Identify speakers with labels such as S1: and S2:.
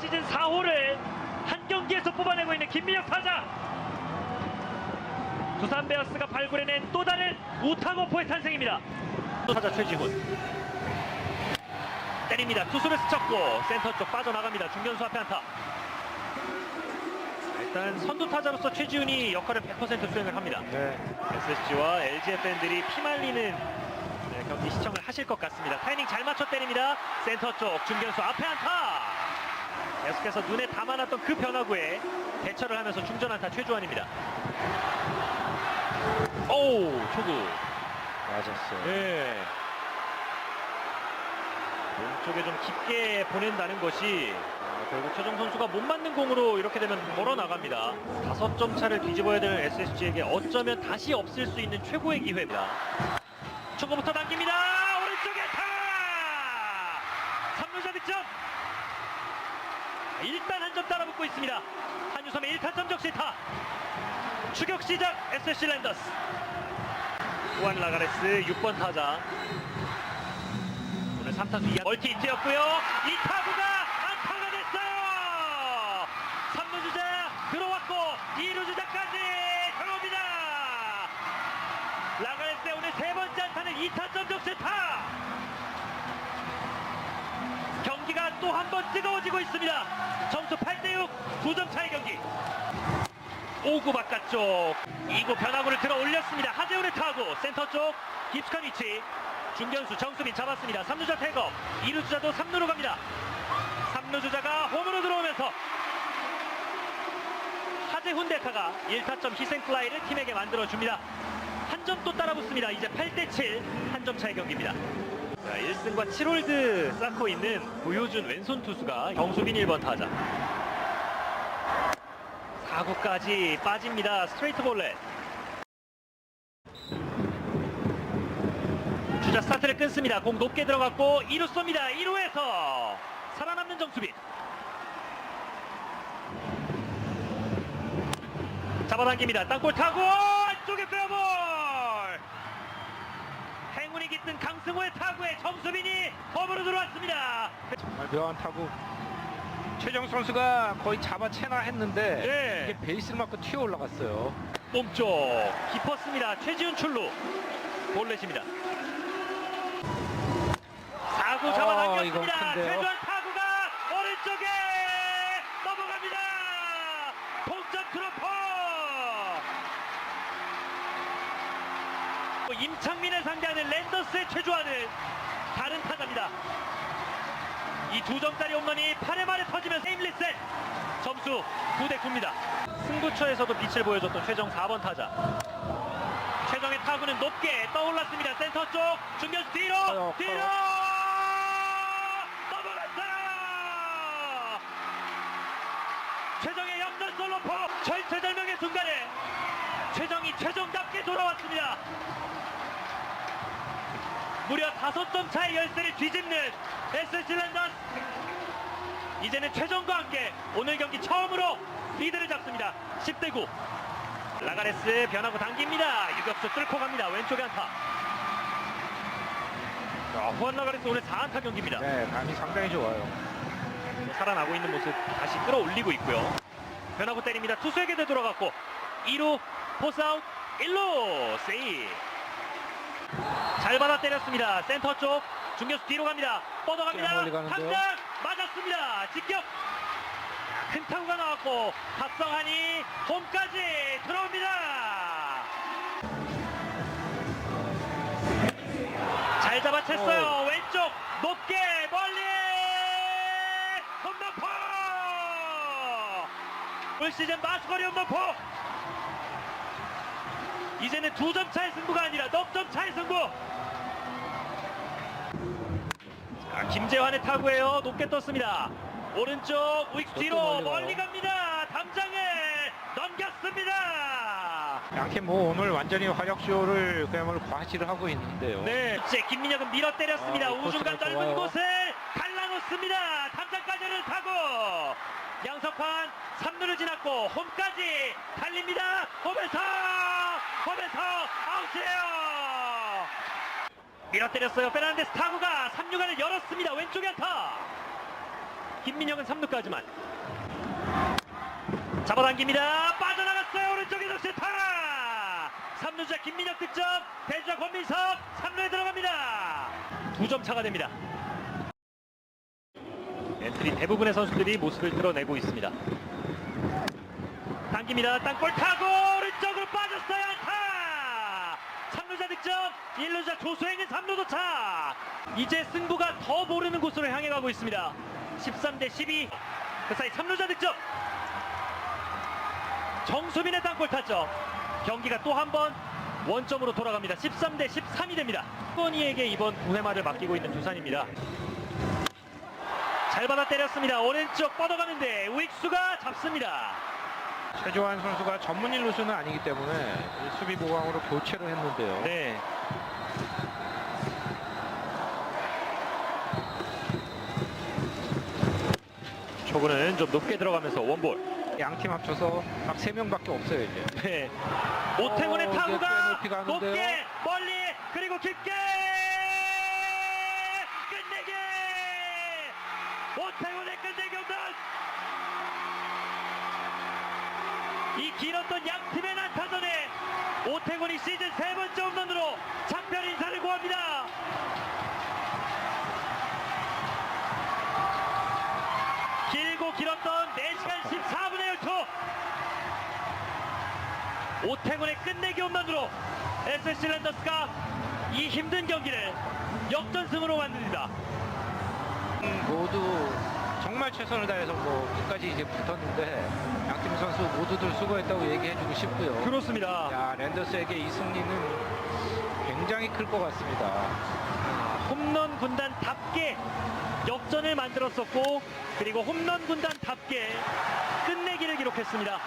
S1: 시즌 4호를 한 경기에서 뽑아내고 있는 김민혁 타자. 두산 베어스가 발굴해낸 또 다른 우타고포의 탄생입니다. 타자 최지훈. 때립니다. 투수를 스쳤고 센터 쪽 빠져나갑니다. 중견수 앞에 안타. 일단 선두 타자로서 최지훈이 역할을 100% 수행을 합니다.
S2: 네.
S1: SSG와 LG의 팬들이 피말리는 네, 경기 시청을 하실 것 같습니다. 타이밍 잘 맞춰 때립니다. 센터 쪽 중견수 앞에 안타. 계속해서 눈에 담아놨던 그 변화구에 대처를 하면서 중전 안타 최주환입니다. 오 초구.
S2: 맞았어요.
S1: 예. 몸쪽에 좀 깊게 보낸다는 것이 아, 결국 최정 선수가 못 맞는 공으로 이렇게 되면 걸어 나갑니다. 다섯 점 차를 뒤집어야 되는 SSG에게 어쩌면 다시 없을 수 있는 최고의 기회입니다. 초구부터 당깁니다. 오른쪽에 타! 3루자 득점. 일단 한 점 따라붙고 있습니다. 한유섬의 1타점 적시타. 추격 시작 SSG 랜더스. 후안 라가레스 6번 타자. 오늘 3타수 2한 멀티 히트였고요. 이 타구가 안타가 됐어요. 3루 주자 들어왔고 2루 주자까지 들어옵니다. 라가레스의 오늘 세 번째 안타는 2타점 적시타. 경기가 또 한 번 뜨거워지고 있습니다. 점수 8대6 2점 차의 경기. 5구 바깥쪽 2구 변화구를 들어 올렸습니다. 하재훈의 타구 센터 쪽 깊숙한 위치 중견수 정수빈 잡았습니다. 3루자 태거 2루 주자도 3루로 갑니다. 3루 주자가 홈으로 들어오면서 하재훈 대타가 1타점 희생 플라이를 팀에게 만들어줍니다. 한 점 또 따라붙습니다. 이제 8대7 한 점 차의 경기입니다. 자, 1승과 7홀드 쌓고 있는 고효준 왼손 투수가 정수빈 1번 타자 4구까지 빠집니다. 스트레이트 볼렛. 주자 스타트를 끊습니다. 공 높게 들어갔고 2루 쏩니다. 2루에서 살아남는 정수빈. 잡아당깁니다. 땅볼 타고 안쪽에 빼볼. 행운이 깃든 강승호의 타구에 정수빈이 홈으로 들어왔습니다.
S2: 정말 묘한 타구. 최정 선수가 거의 잡아채나 했는데
S1: 네.
S2: 이게 베이스를 맞고 튀어 올라갔어요.
S1: 몸쪽 깊었습니다. 최지훈 출루 볼넷입니다. 사구
S2: 어,
S1: 잡아당겼습니다. 최주환 타구가 오른쪽에 넘어갑니다. 동점 트로퍼. 임창민을 상대하는 랜더스의 최주환은 다른 타자입니다. 이 두 점짜리 홈런이 8회 말에 터지면 세임리셋 점수 9대 9입니다. 승부처에서도 빛을 보여줬던 최정 4번 타자. 최정의 타구는 높게 떠올랐습니다. 센터 쪽 중견수 뒤로 뒤로
S2: 커요.
S1: 넘어갔어요. 최정의 역전 솔로포 절체절명의 순간에 최정이 최정답게 돌아왔습니다. 무려 다섯 점 차의 열세를 뒤집는 SC 랜더스 이제는 최정과 함께 오늘 경기 처음으로 리드를 잡습니다. 10대 9. 라가레스 변하고 당깁니다. 유격수 뚫고 갑니다. 왼쪽에 안타. 자, 후안 라가레스 오늘 4안타 경기입니다.
S2: 네, 감이 상당히 좋아요.
S1: 살아나고 있는 모습 다시 끌어올리고 있고요. 변하고 때립니다. 투수에게 되돌아갔고 2루 포스아웃 1루 세이. 잘 받아 때렸습니다. 센터 쪽 중견수 뒤로 갑니다.
S2: 꽤
S1: 뻗어갑니다. 당장 맞았습니다. 직격. 큰 타구가 나왔고 박성환이 홈까지 들어옵니다. 잘 잡아챘어요. 왼쪽 높게 멀리 홈런포. 올 시즌 마스거리 홈런포. 이제는 두 점 차의 승부가 아니라 넉 점 차의 승부. 자, 김재환의 타구예요. 높게 떴습니다. 오른쪽
S2: 그것도
S1: 뒤로
S2: 멀리
S1: 갑니다. 담장을 넘겼습니다.
S2: 양팀 뭐 오늘 완전히 화력쇼를 그야말로 과시를 하고 있는데요.
S1: 네, 이제 김민혁은 밀어 때렸습니다.
S2: 아,
S1: 우중간 넓은
S2: 좋아요.
S1: 곳을 갈라놓습니다. 담장까지를 타고 양석환 3루를 지났고 홈까지 달립니다. 홈에서 홈에서 아웃이에요. 밀어 때렸어요. 페르난데스 타구가 3루간을 열었습니다. 왼쪽에 안타. 김민혁은 3루까지만. 잡아당깁니다. 빠져나갔어요. 오른쪽에서 세타. 3루자 김민혁 득점. 대주자 권민석 3루에 들어갑니다. 두점 차가 됩니다. 엔트리 대부분의 선수들이 모습을 드러내고 있습니다. 당깁니다. 땅볼 타고 오른쪽으로 빠졌어요. 안타. 3루자 득점. 1루자 조수행은 3루 도착. 이제 승부가 더 모르는 곳으로 향해 가고 있습니다. 13 대 12. 그 사이 3루자 득점. 정수빈의 땅볼 탔죠. 경기가 또 한 번 원점으로 돌아갑니다. 13 대 13이 됩니다. 허니에게 이번 9회말을 맡기고 있는 두산입니다. 잘 받아 때렸습니다. 오른쪽 뻗어가는데 우익수가 잡습니다.
S2: 최조한 선수가 전문인 루수는 아니기 때문에 이 수비 보강으로 교체를 했는데요.
S1: 네. 초구는 좀 높게 들어가면서 원볼.
S2: 양팀 합쳐서 딱세 명밖에 없어요 이제.
S1: 네. 오태곤의
S2: 어,
S1: 타구가
S2: 높이 가는데요.
S1: 높게 멀리 그리고 깊게 끝내기 오태곤의 끝내기 홈런 이 길었던 양 팀의 난타전에 오태곤이 시즌 세 번째 홈런으로 작별 인사를 고합니다. 길고 길었던 4시간 14분의 12 오태곤의 끝내기 홈런으로 SSC 랜더스가 이 힘든 경기를 역전승으로 만듭니다.
S2: 음, 모두 정말 최선을 다해서 뭐 끝까지 이제 붙었는데 양팀 선수 모두들 수고했다고 얘기해주고 싶고요.
S1: 그렇습니다.
S2: 야 랜더스에게 이 승리는 굉장히 클 것 같습니다.
S1: 홈런 군단답게 역전을 만들었었고 그리고 홈런 군단답게 끝내기를 기록했습니다.